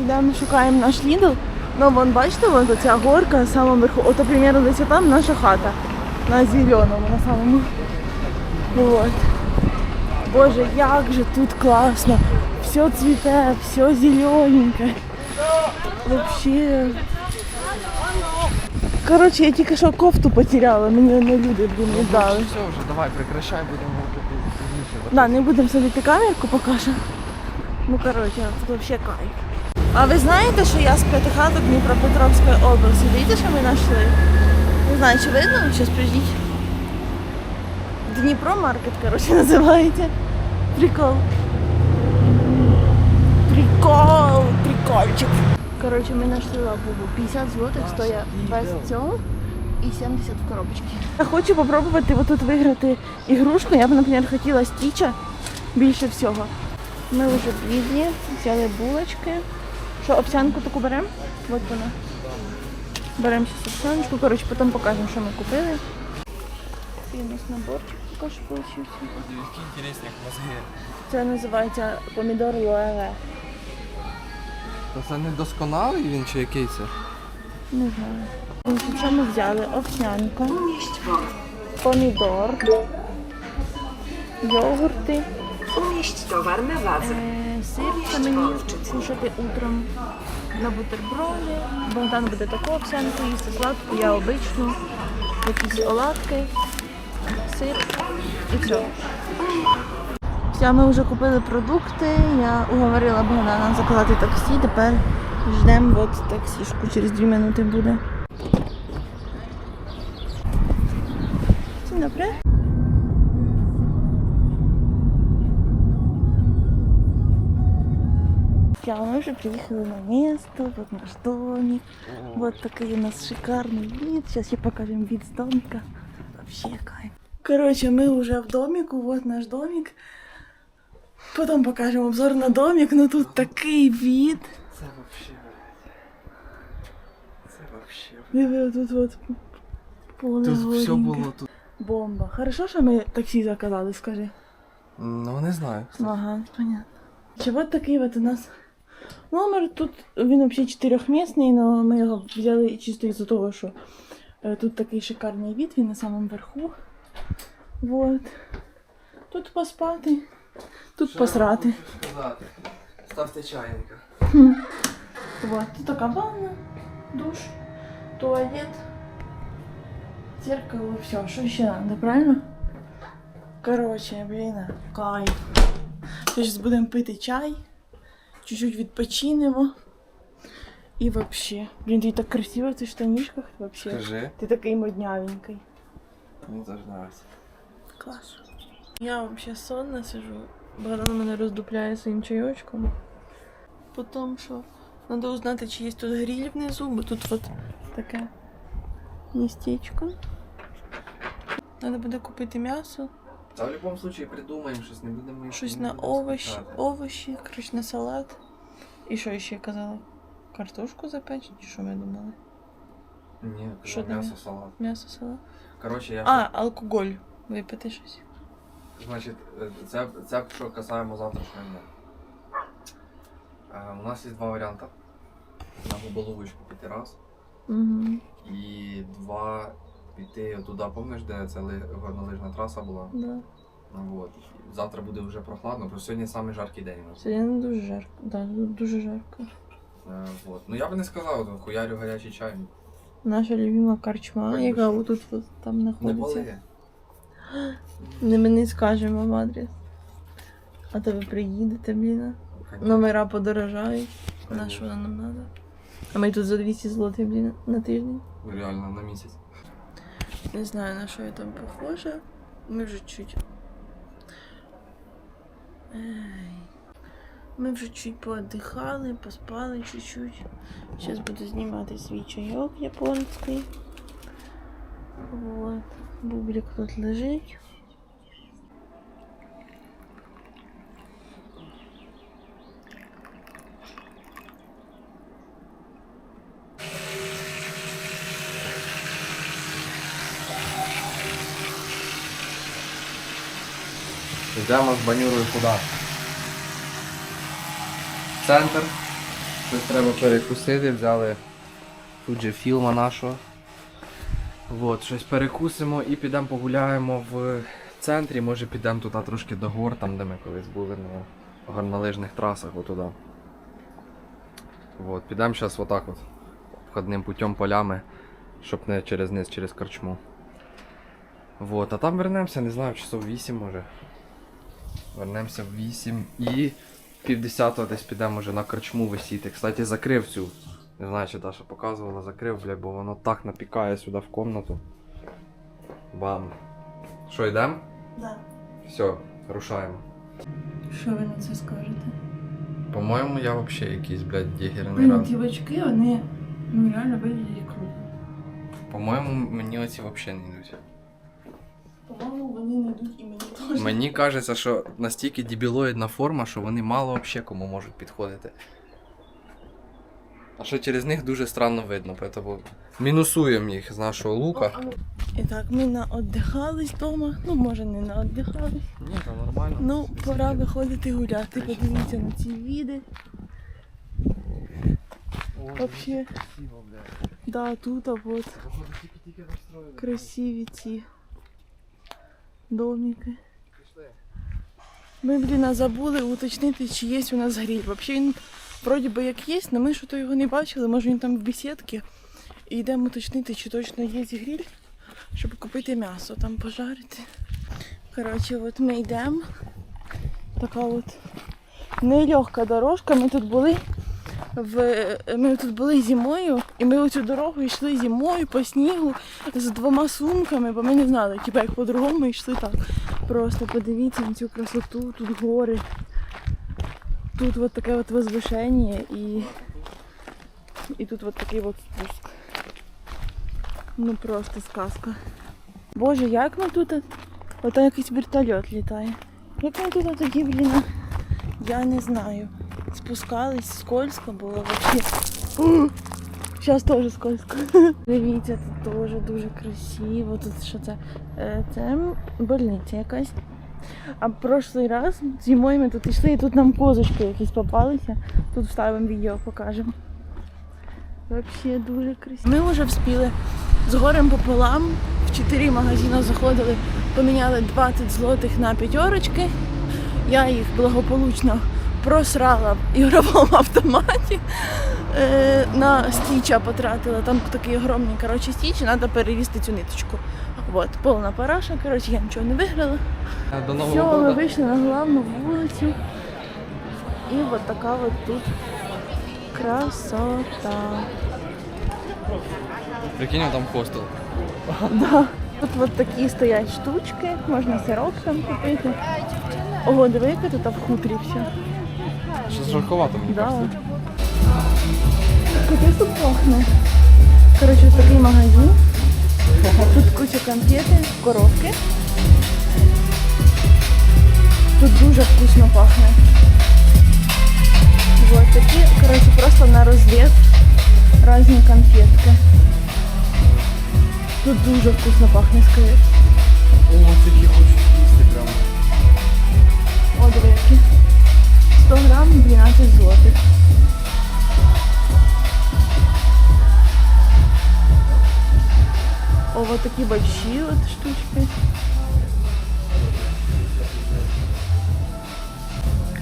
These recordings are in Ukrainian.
ми от ідемо, шукаємо наш Lidl. Ну, вон, бачите, вон ця горка на самому верху. От, наприклад, десь там наша хата. На зеленому, на самому. Вот. Боже, як же тут класно. Все цвіте, все зелененьке. Вообще. Коротше, я тільки що кофту потеряла, мені не люди, блін, не дали. Все вже, давай, прекращай, будемо пізніше. Да, не будемо садити камерку поки що. Ну, коротше, тут вообще кайф. А ви знаєте, що я з п'ятихаток Дніпропетровської області? Дивіться, що ми знайшли? Не знаю, чи видно? Щас приждіть. Дніпро маркет, коротше, називається. Прикол. Прикол, прикольчик. Коротше, ми знайшли лабубу. 50 злотих стоїть без цього і 70 в коробочці. Я хочу попробувати отут виграти ігрушку. Я б, наприклад, хотіла стіча більше всього. Ми вже бідні, взяли булочки. Що, овсянку таку беремо? От вона. Беремо зараз овсяночку. Коротше, потім покажемо, що ми купили. Такий у нас наборчик також вийшов. Які інтересні мозги. Це називається помідор луеве. Це не досконалий він чи який це? Не знаю. Значить, Що ми взяли? Овсянка, помідор, йогурти, Umieść towar na wadze. Сир, це мені кушати утром на бутерброди. Богдан буде таку овсянку їсти, сладку, я обичну, якісь оладки, сир і все. Все, ми вже купили продукти. Я уговорила Богдана заказати таксі. Тепер ждемо от таксішку. Через 2 минути буде. Dzień dobry. мы уже приехали на место, вот наш домик. Вот такой у нас шикарный вид. Сейчас я покажем вид с домика. Вообще кайф. Короче, мы уже в домику, вот наш домик. Потом покажем обзор на домик, но тут такий вид. Це вообще. Це вообще. Диви, тут вот поле Тут все голеньке. було тут. Бомба. Хорошо, що ми таксі заказали, скажи. Ну не знаю. Ага, понятно. Чи от такий от у нас номер. Тут він взагалі чотирьохмісний, але ми його взяли чисто із-за того, що е, тут такий шикарний від, він на самому верху. Вот. Тут поспати, тут посрати. Сказати. Ставте чайника. Вот. Тут така ванна, душ, туалет, зеркало, все, що ще надо, правильно? Короче, блін, кайф. Зараз будемо пити чай, чуть-чуть відпочинемо. І вообще. Блін, ти так красиво в цих штанішках вообще. Скажи. Ти такий моднявенький. Мені теж нравиться. Клас. Я вообще сонна сижу. Богдан мене роздупляє своїм чайочком. Потім що? Надо узнати, чи є тут гриль внизу, бо тут от таке містечко. Надо буде купити м'ясо, Та в будь-якому випадку придумаємо щось, не будемо щось на скучати. овощі, коротше, на салат. І що ще казала? Картошку запечь, чи що ми думали? Ні, Що м'ясо салат. М'ясо, салат. Коротше, я А, алкоголь. Випити щось. Значить, е, це, це що касаємо завтрашнього дня. Е, У нас є два варіанти. На Губоловочку піти раз. Угу. І два піти туди, помниш, де це ли- горнолижна траса була. Да. Ну, от. Завтра буде вже прохладно, просто сьогодні самий жаркий день у нас. Сьогодні дуже жарко. Да, дуже жарко. Е, от. Ну я би не сказав, хуярю гарячий чай. Наша любима корчма, Так, яка отут от там Не знаходиться. пали. Не ми не скажемо вам адрес. А то ви приїдете, блін. Номера подорожають. На що нам треба? А ми тут за 200 злотих, блін, на тиждень. Реально на місяць. Не знаю, на що я там похожа. Ми вже чуть. Ми вже чуть поодихали, поспали чуть-чуть. Зараз буду знімати свій чайок японський. От, бублік тут лежить. Йдемо з банюрою куди? Центр. Щось треба перекусити, взяли тут же філма нашого. От, щось перекусимо і підемо погуляємо в центрі. Може підемо туди трошки до гор, там де ми колись були на горнолижних трасах, отуди. От, підемо зараз отак от входним путем полями, щоб не через низ, через корчму. Вот, а там вернемося, не знаю, часов 8 може. Вернемося в 8 і півдесятого десь підемо вже на корчму висіти. Кстати, закрив цю. Не знаю, чи Даша показувала, закрив, блядь, бо воно так напікає сюди в комнату. Бам. Що, йдемо? Да. Все, рушаємо. Що ви на це скажете? По-моєму, я взагалі якийсь, блядь, дігерний Блін, раз. ті бачки, вони ну реально виглядять круто. По-моєму, мені оці взагалі не йдуть. По-моєму, вони не йдуть і мені теж. Мені кажеться, що настільки дебілоїдна форма, що вони мало взагалі кому можуть підходити. А що через них дуже странно видно, тому мінусуємо їх з нашого лука. І так, ми наоддихались вдома. Ну, може, не наоддихались. Ні, там нормально. Ну, пора виходити гуляти. Подивіться на ці віди. Вообще. Да, тут, а от красиві ці домики. Ми, блін, забули уточнити, чи є у нас гриль. Взагалі він вроді би як є, але ми що то його не бачили. Може він там в бесідці. І йдемо уточнити, чи точно є гриль, щоб купити м'ясо, там пожарити. Коротше, от ми йдемо. Така от нелегка дорожка. Ми тут були в ми тут були зимою, і ми оцю дорогу йшли зимою по снігу з двома сумками, бо ми не знали, типа як по-другому йшли так. Просто подивіться на цю красоту, тут гори. Тут от таке от возвишення і, і тут от такий от спуск. Ну просто сказка. Боже, як ми тут. Ото якийсь вертольот літає. Як ми тут тоді, блін, я не знаю. Спускались, скользко було взагалі. Зараз теж скользко. Дивіться, тут теж дуже красиво. Тут що це? Е, Це больниця якась. А прошлий раз зимою ми тут йшли, і тут нам козочки якісь попалися. Тут вставимо відео, покажемо. Взагалі дуже красиво. Ми вже вспіли з горем пополам. В чотири магазини заходили, поміняли 20 злотих на п'ятерочки. Я їх благополучно просрала в ігровому автоматі. Е, на стіча потратила. Там такий огромний коротше, стіч, треба перевізти цю ниточку. От, повна параша, коротше, я нічого не виграла. До Все, ми вийшли на главну вулицю. І от така от тут красота. Прикинь, там хостел. Да. Тут от такі стоять штучки, можна сироп там купити. Ого, диви, яке тут в хутрі все. Щось жарковато мені Да. кажеться. Куди тут пахне? Коротше, такий магазин. Тут куча конфети, коробки. Тут дуже вкусно пахне. Вот такі, коротше, просто на розвід різні конфетки. Тут дуже вкусно пахне, скажи. О, такі хочуть їсти прямо. О, які. 100 грам 12 злотих. О, вот такие большие вот штучки.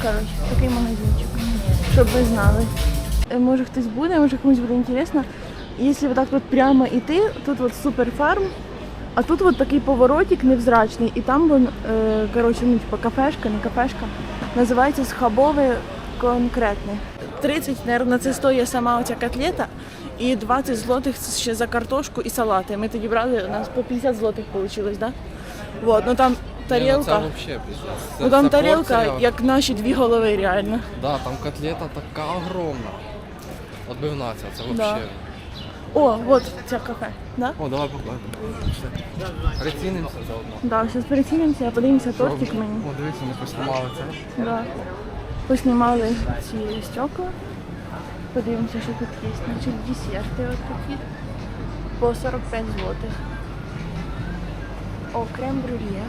Короче, такий магазинчик. Щоб ви знали. Е, Може хтось буде, може комусь буде інтересно. Якщо так от прямо йти, тут от суперфарм, а тут от такий поворотик невзрачний, і там вон, е, коротше, ну, типу кафешка, не кафешка. Називається схабове конкретне. 30, мабуть, це стоїть сама оця котлета, і 20 злотих ще за картошку і салати. Ми тоді брали, у нас по 50 злотих вийшло, да? Вот, ну там тарілка. Ну це взагалі Ну там тарілка, як наші дві голови, реально. Да, там котлета така огромна. Отбивна ця, це Да. взагалі. О, от ця кафе, да? О, давай покладемо. Прицінимося заодно. Да, зараз перецінимося, подивимося тортик мені. О, дивіться, ми поснімали це. Да. Поснімали ці стекла. Подивимося, що тут є. Значить, десерти от такі. По 45 злотих. О, крем-брюле.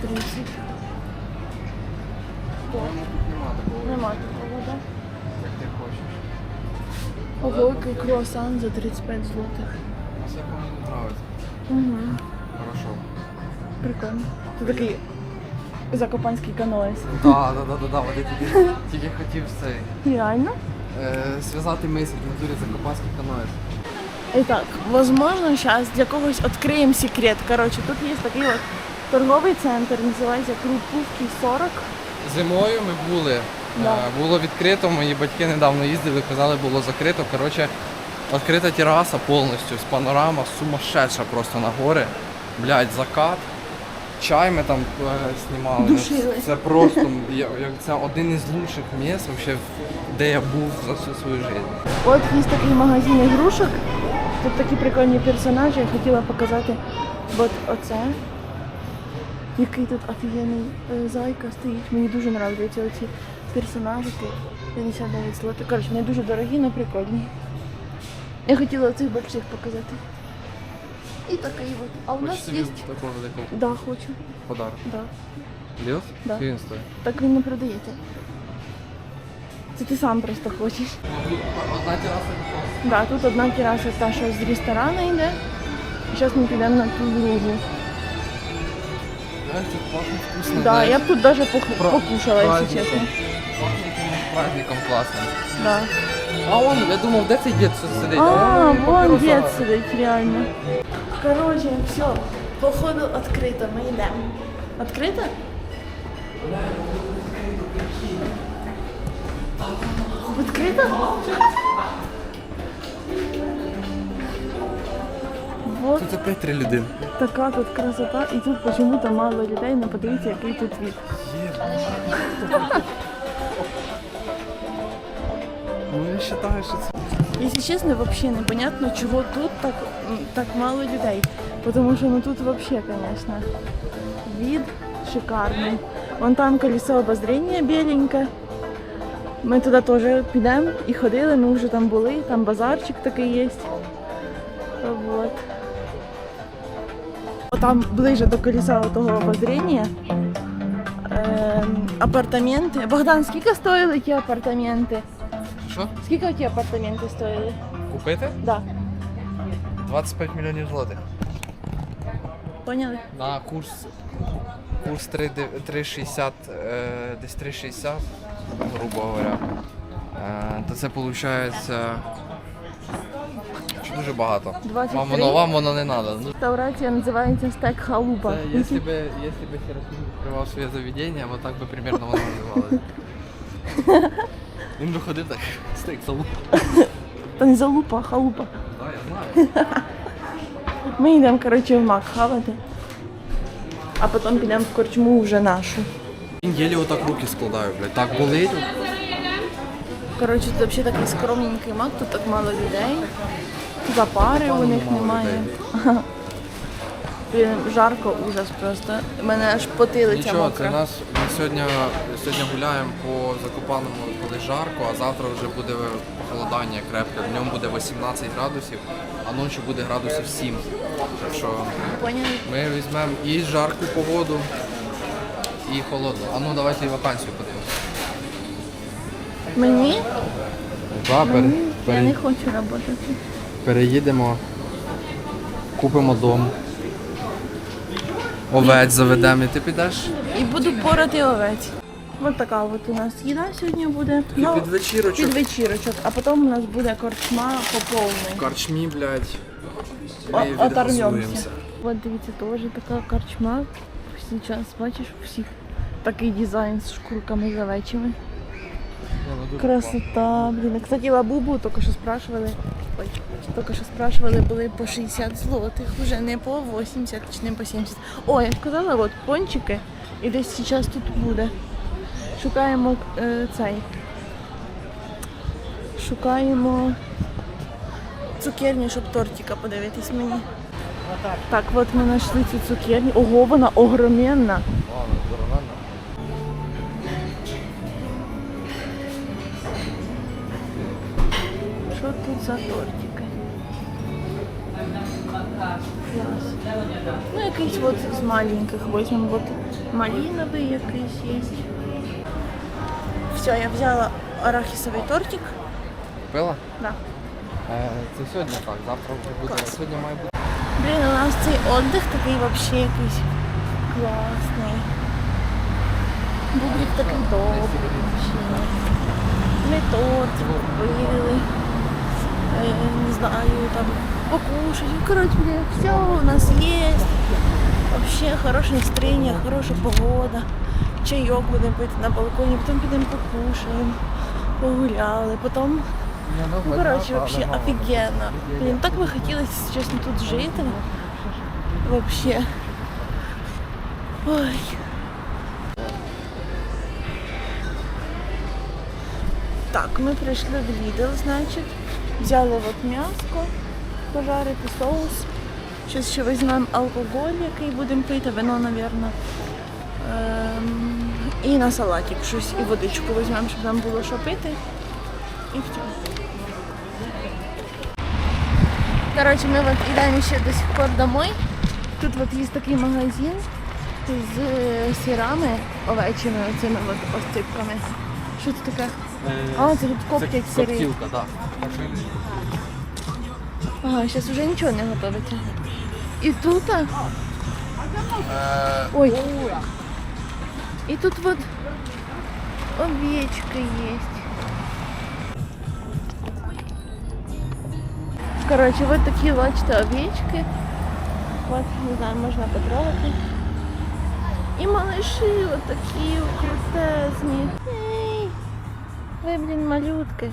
30. Що? Нема такого, так? як ти хочеш. Ого, який круасан за 35 злотих. А це кому не подобається. Угу. Хорошо. Прикольно. Це такий закопанський каноес. Так, так, так, так, от я тільки, тільки хотів цей. Реально? Е, зв'язати мисль в натурі Закопанський каноес. Итак, возможно, сейчас для когось откроем секрет. Короче, тут есть такой вот торговый центр, называется Крупувки 40. Зимою ми були. Да. Е, Було відкрито, мої батьки недавно їздили, казали, було закрито. Коротше, відкрита тераса повністю, з панорама сумасшедша просто на гори. Блять, закат. Чай ми там е, знімали. Душились. Це просто я- як це один із лучших місць, вообще, де я був за всю свою життя. От є такий магазин ігрушок. Тут такі прикольні персонажі. Я хотіла показати от оце. Який тут офігенний е, зайка стоїть. Мені дуже подобаються оці персонажики. 59 злотих. Коротше, вони дуже дорогі, але прикольні. Я хотіла оцих больших показати. І такий от. А у нас Хочеш собі є. такого великого Да, хочу. подарок? Да. Ліос? Да. Скільки він стоїть? Так він не продається. Це ти сам просто хочеш. Одна тераса Да, тут одна тераса та, що з ресторану йде. Зараз ми підемо на ту другу. Знаєш, тут пахне вкусно. Да, знаєш. я б тут даже пох- Про- покушала, якщо праздником. чесно. Пахне якимось праздником класним. Да. А он, я думав, де цей дід що сидить? А, он вон папіроса. дід сидить, реально. Короче, все, походу відкрито, ми йдемо. Відкрито? Відкрито? Вот Тут опять три людини. така тут красота, і тут почему-то мало людей, але подивіться, який тут від. Ну я вважаю, що це. Если честно, вообще непонятно, чего тут так, так мало людей. Потому что ну тут вообще, конечно, вид шикарный. Вон там колесо обозрения беленьке. Ми туди теж підемо і ходили, ми вже там були, там базарчик такий є. Вот. Там ближе до колеса того обозрения. Ем, апартаменти. Богдан, скільки стоїли ті апартаменти? Що? Скільки ті апартаменти стоїли? Купити? Да. 25 мільйонів злотих. Поняли? На курс. Курс 3 3,60, е, десь 3,60, грубо говоря. Е, то це виходить дуже багато. 23? Вам воно, вам воно не треба. Ну, Реставрація називається стек халупа. Це, якщо б Херасим відкривав своє заведення, вот так би примерно воно називалося. Він би ходив так, стейк салу. Та не залупа, а халупа. Так, я знаю. Ми йдемо, коротше, в мак хавати. А потім підемо в корчму вже нашу. Він єлі отак руки складаю, блядь. Так болить. Коротше, тут взагалі такий скромненький мак, тут так мало людей. Запари у них немає. людей. Блін, Жарко, ужас просто. У мене аж потилиця Нічого, це нас ми сьогодні, сьогодні гуляємо по Закопаному, коли жарко, а завтра вже буде похолодання крепке. Днем буде 18 градусів, а ночі буде градусів 7. Так що Поняли? ми візьмемо і жарку погоду, і холодну. А ну давайте і вакансію подивимося. Мені? Да, Мені? Я не хочу працювати. переїдемо, купимо дом. Овець заведемо і ти підеш. І буду порати овець. Ось така от у нас їда сьогодні буде. Ну, під вечірочок. Під вечірочок, а потім у нас буде корчма по повній. Карчмі, блядь. О- Оторвемося. От дивіться, теж така корчма. Зараз бачиш у всіх такий дизайн з шкурками з овечими. Красота, блін. Кстати, лабубу тільки що спрашивали. Ой, тільки що спрашивали, були по 60 злотих, вже не по 80 чи не по 70. О, я сказала, от пончики. І десь зараз тут буде. Шукаємо е, цей. Шукаємо цукерню, щоб тортика подивитись мені. Так, от ми знайшли цю цукерню. Ого, вона огроменна. За тортики? Клас. Ну, якийсь от з маленьких візьмемо. От малиновий якийсь є. Все, я взяла арахісовий тортик. Пила? Да. Е, це сьогодні так, завтра вже буде. Клас. Сьогодні має бути. Блін, у нас цей отдих такий вообще якийсь класний. Бублик такий добрий вообще. Ми торт купили. Не знаю, там покушать. Ну, Короче, блин, все у нас есть. Вообще хорошее настроение, хорошая погода. Чайок будемо пити на балконі, потім підемо покушаємо, погуляли, потім Ну, короче, вообще офигенно. Блин, так бы хотелось, если честно, тут жить. Вообще. Ой. Так, ми прийшли в Lidl, значить. Взяли от м'яско, пожарити соус. Щось ще візьмемо алкоголь, який будемо пити, вино, напевно. Ем, і на салатик щось, і водичку візьмемо, щоб нам було що пити. І все. Короче, мы вот идем еще до сих пор домой. Тут вот есть такий магазин з е, сирами овечими, оцими от осципками. Що це таке? А, це тут коптять сири. Коптілка, так. Ага, зараз вже нічого не готується. І тут, а, Е, ой, і тут вот овечка есть. Короче, вот такие, бачите, овечки. Вот, не знаю, можна потрогати. І малыши вот такі крутезні. Ви, блін, малютки.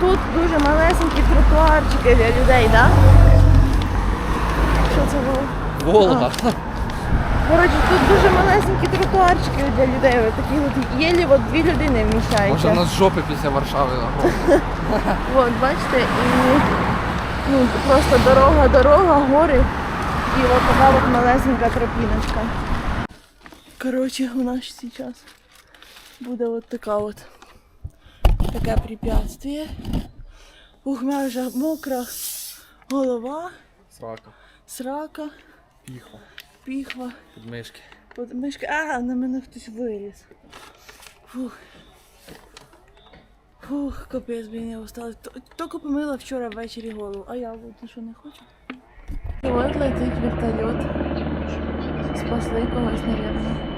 Тут дуже малесенькі тротуарчики для людей, так? Да? Що це було? Волга. Коротше, тут дуже малесенькі тротуарчики для людей. Ось такі от єлі от дві людини Може вміщаються. у нас жопи після Варшави. огромні. От, бачите, і ну, просто дорога, дорога, гори. І от така от малесенька тропіночка. Коротше, у нас зараз буде от така от таке препятствие. Ух, у мене вже мокра голова, Срака. срака, Піхва. піхва. Підмишки. От мишка, а, на мене хтось виліз. Фух. Фух, капець, блін, я устала. Т- Тільки помила вчора ввечері голову, а я от що не хочу. І от летить вертольот. Спасли когось, напевно.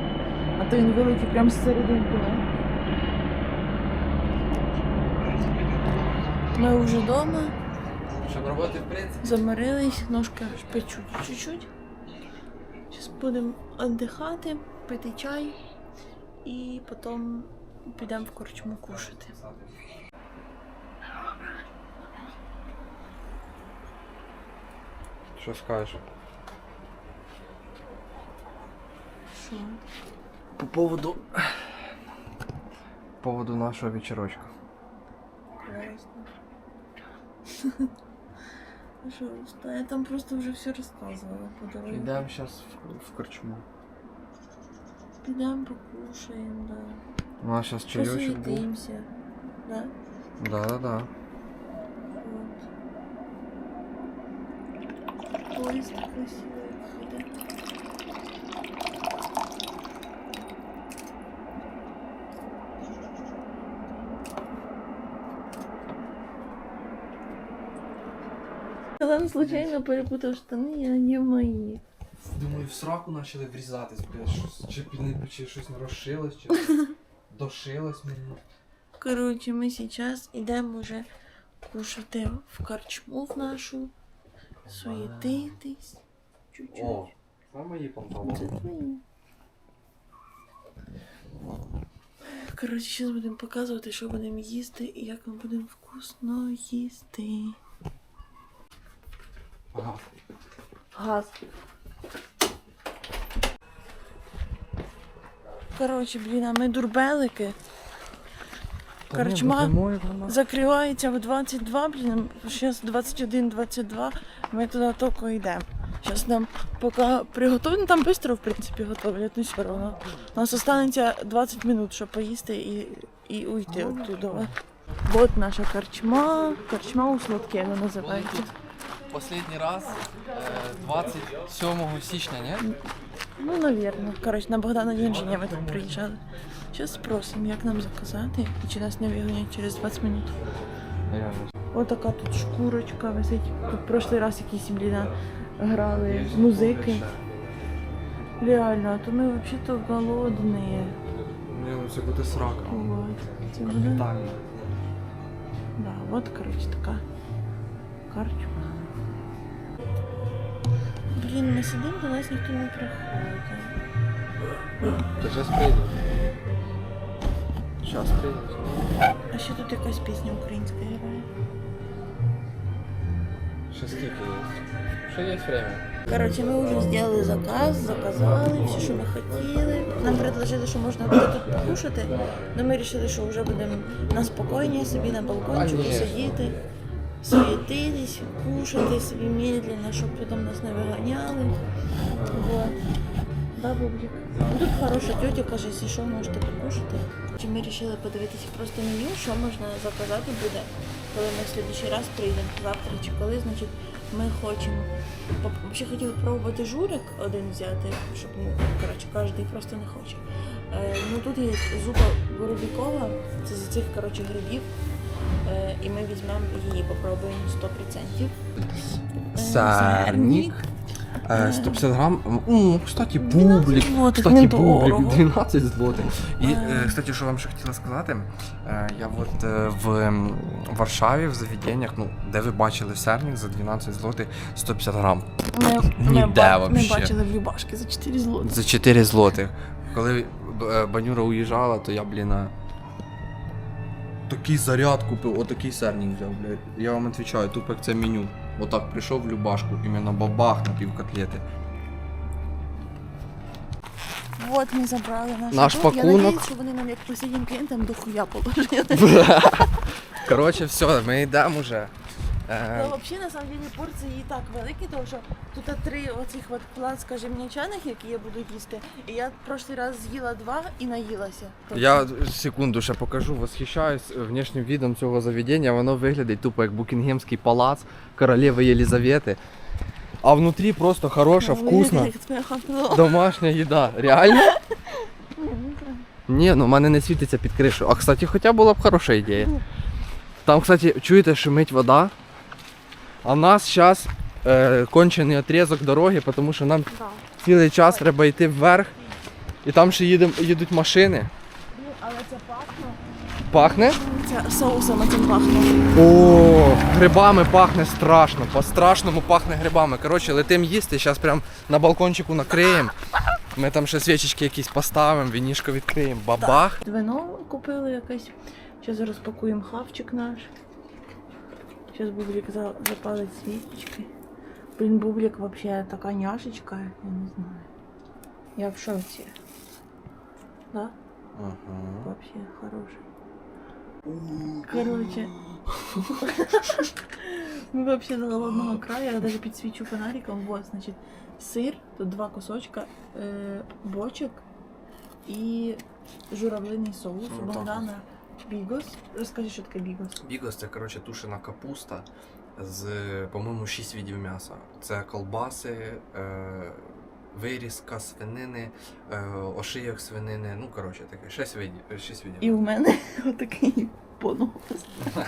То він вилетів прямо з серединки, не? Ми вже вдома, Щоб роботи в принципі. заморились, ножки аж печуть чуть-чуть. Зараз будемо віддихати, пити чай і потім підемо в корчму кушати. Що скажеш? Що? По поводу. По поводу нашого вечорочка. Класно. А Що, та я там просто вже все розказувала по дорозі. Йдемо зараз в, в корчму. Підемо покушаємо, да. У нас зараз чайочок був. Посвітимося. Да? Да, да, да. Вот. Поїзд красивий Алан случайно перепутав штани, а не мої. Думаю, в сраку почали врізатись, блядь, щось, чи, під- чи щось не розшилось, чи дошилось мені. Коротше, ми зараз йдемо вже кушати в корчму в нашу, суєтитись. Чуть-чуть. О, це мої Це панталони. твої. Коротше, зараз будемо показувати, що будемо їсти і як ми будемо вкусно їсти. Ага. Газ. Коротше, блін, а ми дурбелики. Корчма закривається в 22, блін, зараз 21-22, ми туди тільки йдемо. Зараз нам поки приготують, ну там швидко, в принципі, готовлять, ну все одно. У нас останеться 20 минут, щоб поїсти і, і уйти оттуда. Вот наша корчма, корчма у Сладкого називається. Последній раз е, 27 січня, ні? Ну, навірно. Коротше, на Богдана день ми тут приїжджали. Зараз спросимо, як нам заказати і чи нас не вигонять через 20 минут. Отака тут шкурочка висить. Тут прошлий раз якісь бліна грали музики. Реально, а то ми взагалі-то голодні. Не, ну це буде срака. Вот. Це буде. Да, вот, короче, така карчука. Блін, ми сидимо, до нас ніхто не приходить. Та зараз прийде. Зараз прийде. А ще тут якась пісня українська грає. Ще скільки є? Ще є время. Короче, ми вже зробили заказ, заказали все, що ми хотіли. Нам предложили, що можна буде тут покушати, але ми вирішили, що вже будемо на спокійні собі на балкончику сидіти, суетитись, кушати собі медленно, щоб потім нас не виганяли. Вот. Да, Бублик? Ну, Тут хороша тетя каже, якщо що, можете покушати. Чи ми вирішили подивитися просто меню, що можна заказати буде, коли ми в следующий раз прийдемо завтра чи коли, значить, ми хочемо. Ще хотіли пробувати журик один взяти, щоб ну, коротше, кожен просто не хоче. Е, ну тут є зуба Боробікова, це з цих коротше, грибів. Е, і ми візьмемо її, попробуємо 100%. Е, Сарнік. Е, 150 грам. О, кстати, 12 бублик. Кстати, бублик. 12 злотих. І, Е. е, кстати, що вам ще хотіла сказати, е, я от е, в Варшаві в заведеннях, ну, де ви бачили серник за 12 злотих 150 грам. Ніде ба- ми бачили в Любашки за 4 злоти. За 4 злотих. Коли е, Банюра уїжджала, то я, блін, такий заряд купив, отакий серник взяв, блядь. Я вам відповідаю, тупо як це меню. Отак прийшов в Любашку, іменно бабах на пів котлети. Вот ми забрали наш, Наш обід. Я пакунок. надіюсь, що вони нам як посидім клієнтам до хуя положили. Коротше, все, ми йдемо вже. Ну, взагалі, на самом деле, порції і так великі, тому що тут три оцих от плацка жемнячаних, які я буду їсти. І я прошлий раз з'їла два і наїлася. Я секунду ще покажу, восхищаюсь внешнім видом цього заведення. Воно виглядить тупо як Букінгемський палац королеви Єлізавети. А внутрі просто хороша, вкусна, Як домашня їда. Реально? Ні, ну в мене не світиться під кришу. А кстати, хоча була б хороша ідея. Там, кстати, чуєте, шумить вода. А в нас зараз е, кончений отрізок дороги, тому що нам Да. цілий час треба йти вверх. І там ще їдем, їдуть машини. Блін, але це пахне. Пахне? Це соусом цим пахне. О, грибами пахне страшно. По-страшному пахне грибами. Коротше, летим їсти, зараз прям на балкончику накриємо. Ми там ще свічечки якісь поставимо, вінішко відкриємо. Бабах. Вино купили якесь. Зараз розпакуємо хавчик наш. Зараз Бублик за- запалить свічечки. Блін, Бублик вообще така няшечка, я не знаю. Я в шоці. Да? Вообще хороший. Короче. Мы вообще до голодного края, я даже підсвічу фонариком. Вот, значит, сыр, тут два кусочка, э, бочок и журавлиний соус у Ну, так. Богдана бігос. Розкажи, що таке бігос. Бігос це, коротше, тушена капуста з, по-моєму, 6 видів м'яса. Це колбаси, е, вирізка свинини, е, ошийок свинини. Ну, коротше, таке, 6 видів. 6 видів. І у мене отакий понос.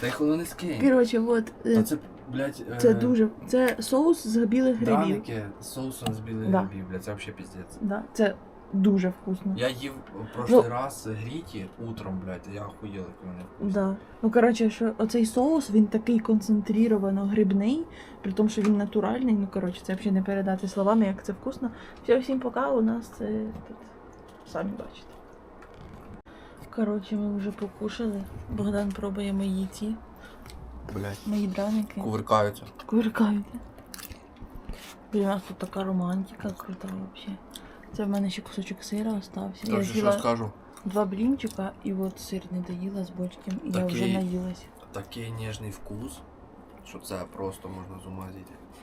Та їх воно не скинь. Короче, вот. е, Та це, блядь, е, Це дуже. Це соус з білих грибів. Драники з соусом з білих Да. грибів, блядь, це взагалі піздець. Да, це дуже вкусно. Я їв в прошлий Ну. раз гріті утром, блядь, я охуєл, як вони вкусні. Да. Ну, коротше, що оцей соус, він такий концентрировано грибний, при тому, що він натуральний. Ну, коротше, це взагалі не передати словами, як це вкусно. Все, всім пока, у нас це тут самі бачите. Коротше, ми вже покушали. Богдан пробує мої ці, Блядь, мої драники. кувиркаються. Кувиркаєте. Блін, у нас тут така романтика крута взагалі. Це в мене ще кусочок сира остався. Я Короче, що з'їла скажу? два блінчика і от сир не доїла з бочком, і я вже Такий- наїлась. Такий ніжний вкус, що це просто можна з ума зійти.